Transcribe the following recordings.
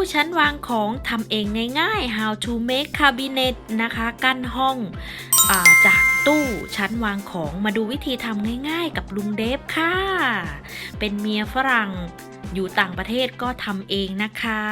ตู้ชั้นวางของทำเองง่ายๆ how to make cabinet นะคะ กั้นห้องอาจากตู้ชั้นวางของมาดูวิธีทำง่ายๆ กับลุงเดฟค่ะ เป็นเมียฝรั่งอยู่ต่างประเทศก็ทำเองนะคะ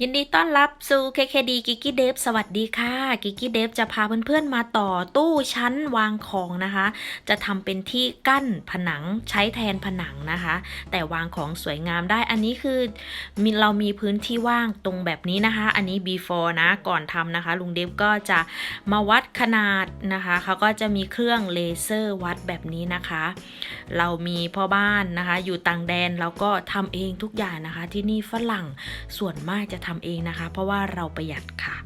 ยินดีต้อนรับสู่ KKD กิกกี้เดฟสวัสดีค่ะกิกกี้เดฟจะพาเพื่อนๆมาต่อตู้ชั้นวางของนะคะ จะทำเป็นที่กั้นผนังใช้แทนผนังนะคะ แต่วางของสวยงามได้อันนี้คือมีเรามีพื้นที่ว่างตรงแบบนี้นะคะ อันนี้ before นะก่อนทำนะคะ ลุงเดฟก็จะมาวัดขนาดนะคะเขาก็จะมีเครื่องเลเซอร์วัดแบบนี้นะคะ เรามีพ่อบ้านนะคะ อยู่ต่างแดนเราก็ทำเองทุกอย่างนะคะ ที่นี่ฝรั่งส่วนมากจะทำเองนะคะ เพราะว่าเราประหยัดค่ะ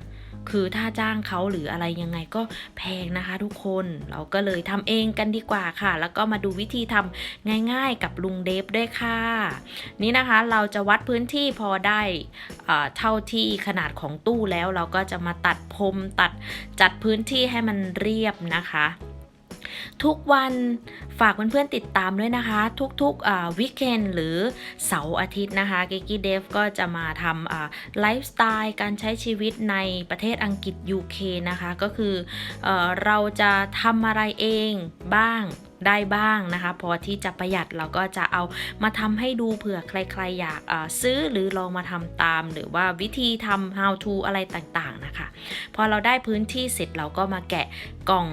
คือถ้าจ้างเขาหรืออะไรยังไงก็แพงนะคะทุกคนเราก็เลยทำเองกันดีกว่าค่ะ แล้วก็มาดูวิธีทำง่ายๆกับลุงเดฟด้วยค่ะ นี่นะคะเราจะวัดพื้นที่พอได้เอ่อเท่าที่ขนาดของตู้แล้วเราก็จะมาตัดพรมตัดจัดพื้นที่ให้มันเรียบนะคะ ทุกวันฝากเพื่อนๆติดตามด้วยนะคะ ทุกๆวิกเอนหรือเสาร์อาทิตย์นะคะกิกกี้เดฟก็จะมาทำไลฟ์สไตล์การใช้ชีวิตในประเทศอังกฤษ UK นะคะ ก็คือเอเราจะทำอะไรเองบ้างได้บ้างนะคะ พอที่จะประหยัดเราก็จะเอามาทำให้ดูเผื่อใครๆอยากซื้อหรือลองมาทำตาม หรือว่าวิธีทำ how to อะไรต่างๆนะคะ พอเราได้พื้นที่เสร็จเราก็มาแกะกล่อง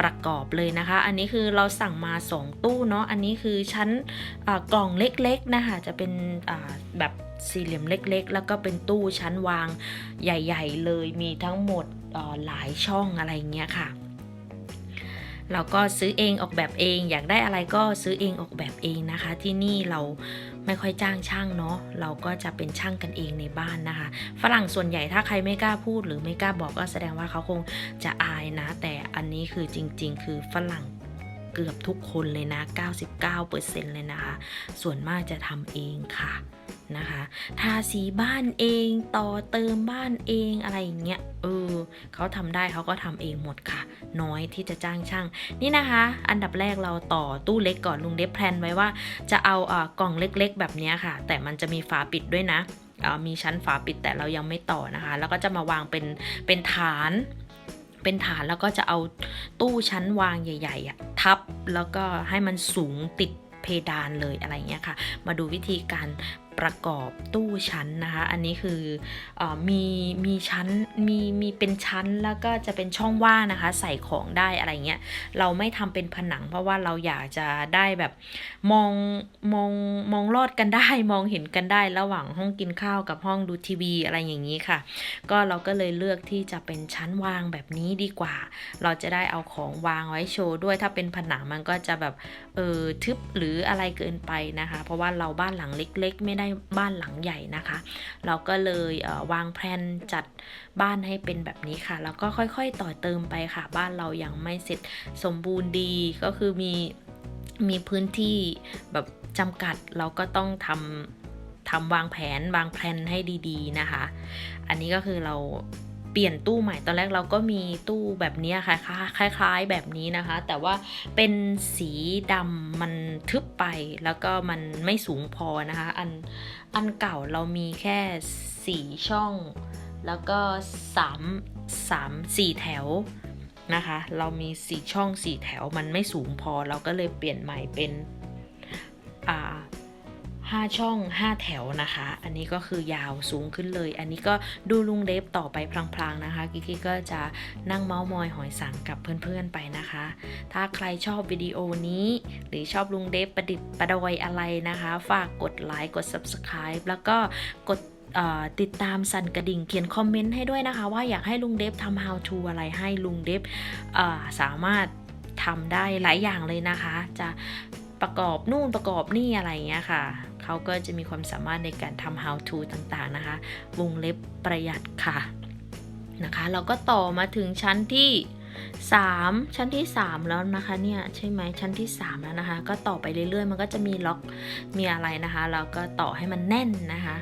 ประกอบเลยนะคะ อันนี้คือเราสั่งมา 2 ตู้เนาะ อันนี้คือชั้นกล่องเล็กๆนะคะ จะเป็นแบบสี่เหลี่ยมเล็กๆ แล้วก็เป็นตู้ชั้นวางใหญ่ ๆ เลย มีทั้งหมดหลายช่องอะไรเงี้ยค่ะเราก็ซื้อเองออกแบบเอง อยากได้อะไรก็ซื้อเองออกแบบเองนะคะ ที่นี่เรา ไม่ค่อยจ้างช่างเนาะเราก็จะเป็นช่างกันเองในบ้านนะคะ ฝรั่งส่วนใหญ่ถ้าใครไม่กล้าพูดหรือไม่กล้าบอกก็แสดงว่าเขาคงจะอายนะ แต่อันนี้คือจริง ๆ คือฝรั่ง เกือบทุกคนเลยนะ 99%เลยนะคะ ส่วนมากจะทำเองค่ะนะคะทาสีบ้านเองต่อเติมบ้านเองอะไรอย่างเงี้ยเออเขาทำได้เขาก็ทำเองหมดค่ะ น้อยที่จะจ้างช่าง นี่นะคะ อันดับแรกเราต่อตู้เล็กก่อนลุงเดฟแพลนไว้ว่า จะเอาเออกล่องเล็กๆ แบบนี้ค่ะ แต่มันจะมีฝาปิดด้วยนะมีชั้นฝาปิดแต่เรายังไม่ต่อนะคะ แล้วก็จะมาวางเป็นเป็นฐาน เป็นฐานแล้วก็จะเอาตู้ชั้นวางใหญ่ ๆอะ ทับแล้วก็ให้มันสูงติดเพดานเลยอะไรเงี้ยค่ะ มาดูวิธีการ ประกอบตู้ชั้นนะคะ อันนี้คืออมีมีชั้นมีมีเป็นชั้นแล้วก็จะเป็นช่องว่างนะคะ ใส่ของได้อะไรเงี้ยเราไม่ทำเป็นผนัง เพราะว่าเราอยากจะได้แบบมองมองมองลอดกันได้ มองเห็นกันได้ระหว่างห้องกินข้าวกับห้องดูทีวีอะไรอย่างนี้ค่ะ ก็เราก็เลยเลือกที่จะเป็นชั้นวางแบบนี้ดีกว่า เราจะได้เอาของวางไว้โชว์ด้วยถ้าเป็นผนังมันก็จะแบบเออทึบหรืออะไรเกินไปนะคะ เพราะว่าเราบ้านหลังเล็ก ๆ ไม่ได้บ้านหลังใหญ่นะคะ เราก็เลยวางแผนจัดบ้านให้เป็นแบบนี้ค่ะ แล้วก็ค่อยๆต่อเติมไปค่ะ บ้านเรายังไม่เสร็จสมบูรณ์ดีก็คือมีมีพื้นที่แบบจำกัดเราก็ต้องทำทำวางแผนวางแผนให้ดี ๆ นะคะ อันนี้ก็คือเรา ปลี่ยนตู้ใหม่ตอนแรกเราก็มีตู้แบบนี้ค่ะคล้ายๆแบบนี้นะคะ แต่ว่าเป็นสีดำมันทึบไปแล้วก็มันไม่สูงพอนะคะ อันอันเก่าเรามีแค่สี่ช่อง แล้วก็สามสามสี่แถวนะคะ เรามีสี่ช่องสี่แถวมันไม่สูงพอเราก็เลยเปลี่ยนใหม่เป็นอ่า ห้าช่องห้าแถวนะคะ อันนี้ก็คือยาวสูงขึ้นเลย อันนี้ก็ดูลุงเดฟต่อไปพลางๆนะคะกิกกี้ก็จะนั่งเมาส์มอยหอยสังกับเพื่อนๆไปนะคะ ถ้าใครชอบวิดีโอนี้ หรือชอบลุงเดฟประดิษฐ์ประดอยอะไรนะคะ ฝากกดไลค์กด Subscribe แล้วก็กดติดตามสั่นกระดิ่งเขียนคอมเมนต์ให้ด้วยนะคะ ว่าอยากให้ลุงเดฟทำ how to อะไรให้ลุงเดฟสามารถทำได้หลายอย่างเลยนะคะ จะ ประกอบนู่นประกอบนี่อะไรเงี้ยค่ะ เขาก็จะมีความสามารถในการทำ how to ต่างๆนะคะ วงเล็บประหยัดค่ะนะคะ เราก็ต่อมาถึงชั้นที่3 ชั้นที่ 3 แล้วนะคะเนี่ยใช่ไหมชั้นที่ 3 แล้วนะคะ ก็ต่อไปเรื่อยๆ มันก็จะมีล็อกมีอะไรนะคะ เราก็ต่อให้มันแน่นนะคะ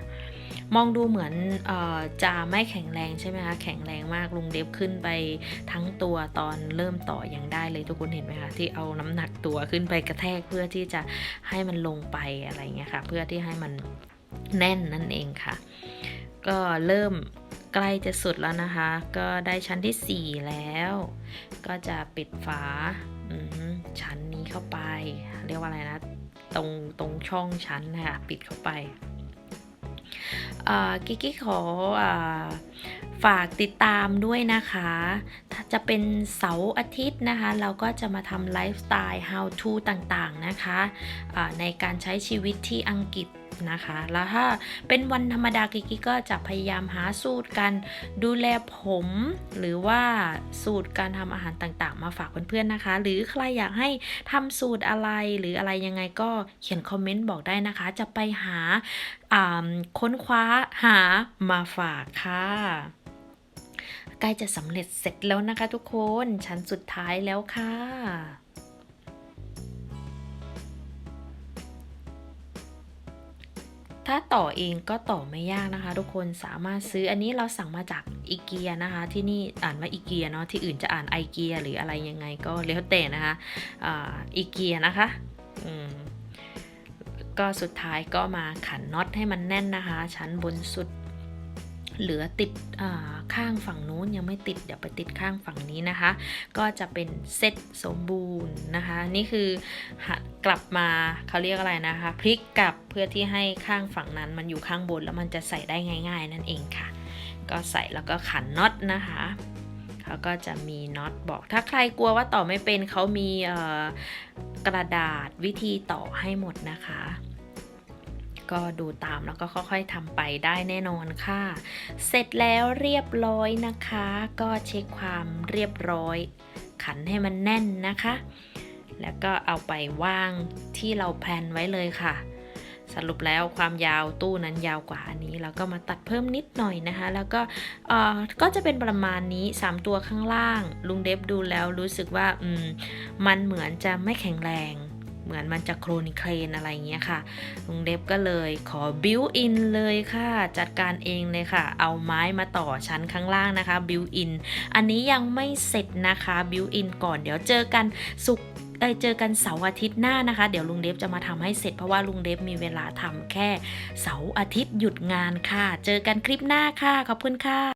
มองดูเหมือนออจะไม่แข็งแรงใช่ไหมคะ แข็งแรงมากลุงเดฟขึ้นไปทั้งตัวตอนเริ่มต่อยังได้เลยทุกคนเห็นไหมคะที่เอาน้ำหนักตัวขึ้นไปกระแทกเพื่อที่จะให้มันลงไปอะไรเงี้ยค่ะ เพื่อที่ให้มันแน่นนั่นเองค่ะ ก็เริ่มใกล้จะสุดแล้วนะคะ ก็ได้ชั้นที่ 4 แล้ว ก็จะปิดฝาชั้นนี้เข้าไป เรียกว่าอะไรนะ ตรงตรงช่องชั้นนะคะปิดเข้าไป กิกกี้ขออฝากติดตามด้วยนะคะ ถ้าจะเป็นเสาร์อาทิตย์นะคะ เราก็จะมาทำไลฟ์สไตล์ how to ต่างๆนะคะในการใช้ชีวิตที่อังกฤษ นะคะ แล้วถ้าเป็นวันธรรมดากิกกี้ก็จะพยายามหาสูตรการดูแลผม หรือว่าสูตรการทำอาหารต่างๆ มาฝากเพื่อนๆนะคะ หรือใครอยากให้ทำสูตรอะไรหรืออะไรยังไงก็เขียนคอมเมนต์บอกได้นะคะ จะไปหาค้นคว้าหามาฝากค่ะใกล้จะสำเร็จเสร็จแล้วนะคะทุกคนชั้นสุดท้ายแล้วค่ะ ถ้าต่อเองก็ต่อไม่ยากนะคะ ทุกคนสามารถซื้ออันนี้เราสั่งมาจากอีเกียนะคะ ที่นี่อ่านว่าอีเกียเนาะที่อื่นจะอ่านไอเกียหรืออะไรยังไงก็แล้วแต่นะคะอ่าอีเกียนะคะอืมก็สุดท้ายก็มาขันน็อตให้มันแน่นนะคะ ชั้นบนสุด เหลือติดข้างฝั่งนู้นยังไม่ติดเดี๋ยวไปติดข้างฝั่งนี้นะคะ ก็จะเป็นเซตสมบูรณ์นะคะ นี่คือหักกลับมาเขาเรียกอะไรนะคะพลิกกลับเพื่อที่ให้ข้างฝั่งนั้นมันอยู่ข้างบนแล้วมันจะใส่ได้ง่าย ๆ นั่นเองค่ะ ก็ใส่แล้วก็ขันน็อตนะคะเขาก็จะมีน็อตบอก ถ้าใครกลัวว่าต่อไม่เป็นเขามีกระดาษวิธีต่อให้หมดนะคะ ก็ดูตามแล้วก็ค่อยๆทำไปได้แน่นอนค่ะ เสร็จแล้วเรียบร้อยนะคะ ก็เช็คความเรียบร้อย ขันให้มันแน่นนะคะ แล้วก็เอาไปวางที่เราแพลนไว้เลยค่ะสรุปแล้วความยาวตู้นั้นยาวกว่าอันนี้เราก็มาตัดเพิ่มนิดหน่อยนะคะ แล้วก็เออก็จะเป็นประมาณนี้ 3 ตัวข้างล่าง ลุงเดฟดูแล้วรู้สึกว่ามมันเหมือนจะไม่แข็งแรง เหมือนมันจะโครนเครนอะไรเงี้ยค่ะลุงเดฟก็เลยขอบิวอินเลยค่ะ จัดการเองเลยค่ะ เอาไม้มาต่อชั้นข้างล่างนะคะบิวอินอันนี้ยังไม่เสร็จนะคะบิวอินก่อนเดี๋ยวเจอกันสุกร์เอ้เจอกันเสาร์อาทิตย์หน้านะคะ เดี๋ยวลุงเดฟจะมาทำให้เสร็จเพราะว่าลุงเดฟมีเวลาทำแค่เสาร์อาทิตย์หยุดงานค่ะ เจอกันคลิปหน้าค่ะ ขอบคุณค่ะ